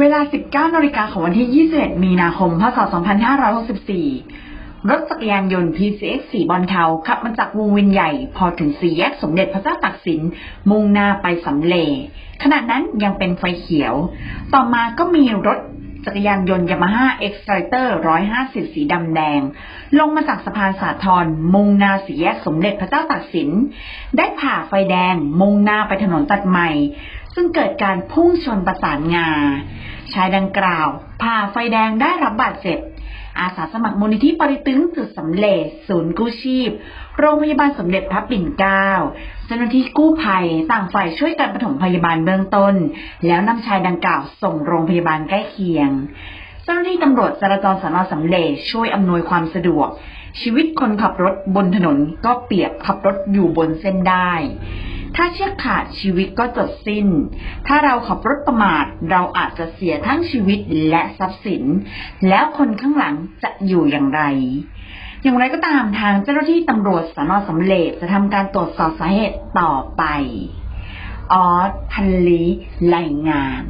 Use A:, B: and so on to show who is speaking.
A: เวลา 19นาฬิกาของวันที่ 21 มีนาคม พศ 2564 รถจักรยานยนต์ PCX สีบอลเทาขับมาจากวงเวียนใหญ่ พอถึงสี่แยกสมเด็จพระเจ้าตากสิน มุ่งหน้าไปสำเลขณะนั้นยังเป็นไฟเขียว ต่อมาก็มีรถจักรยานยนต์ยามาฮ่าเอ็กซ์ไ t เตอร์150 สีดำแดง ลงมาจากสะพานสาทรมุ่งหน้าสี่แยกสมเด็จพระเจ้าตากสิน ได้ผ่าไฟแดงมุ่งหน้าไปถนนตัดใหม่ ซึ่งเกิดการพุ่งชนประสานงา ชายดังกล่าวผ่าไฟแดงได้รับบาดเจ็บ อาสาสมัครมูลนิธิปริตึงจุดสำเร็จ ศูนย์กู้ชีพ โรงพยาบาลสมเด็จพระปิ่นเกล้าเจ้าหน้าที่กู้ภัยต่างฝ่ายช่วยกันปฐมพยาบาลเบื้องต้น แล้วนำชายดังกล่าวส่งโรงพยาบาลใกล้เคียงเจ้าหน้าที่ตำรวจจราจรสนสำเร็จช่วยอำนวยความสะดวก ชีวิตคนขับรถบนถนนก็เปียบขับรถอยู่บนเส้นได้ ถ้าเชือกขาดชีวิตก็จบสิ้น ถ้าเราขับรถประมาทเราอาจจะเสียทั้งชีวิตและทรัพย์สิน แล้วคนข้างหลังจะอยู่อย่างไร อย่างไรก็ตามทางเจ้าหน้าที่ตำรวจสนสำเร็จจะทำการตรวจสอบสาเหตุต่อไป ออสพันลีรายงาน